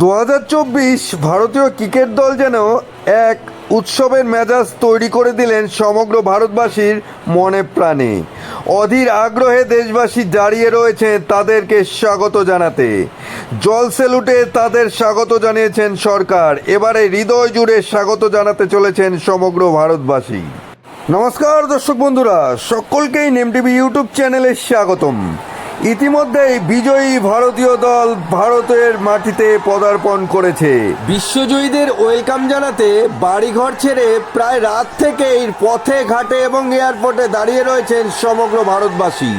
দু হাজার চব্বিশ ভারতীয় ক্রিকেট দল যেন এক উৎসবের মেজাজ তৈরি করে দিলেন সমগ্র ভারতবাসীর মনে প্রাণে। অধীর আগ্রহে দেশবাসী দাঁড়িয়ে রয়েছে তাদেরকে স্বাগত জানাতে। জল সেলুটে তাদের স্বাগত জানিয়েছেন সরকার। এবারে হৃদয় জুড়ে স্বাগত জানাতে চলেছেন সমগ্র ভারতবাসী। নমস্কার দর্শক বন্ধুরা, সকলকেই নেম টিভি ইউটিউব চ্যানেলে স্বাগতম। ইতিমধ্যেই বিজয়ী ভারতীয় দল ভারতের মাটিতে পদার্পণ করেছে। বিশ্বজয়ীদের ওয়েলকাম জানাতে বাড়িঘর ছেড়ে প্রায় রাত থেকেই পথে ঘাটে এবং এয়ারপোর্টে দাঁড়িয়ে রয়েছেন সমগ্র ভারতবাসী।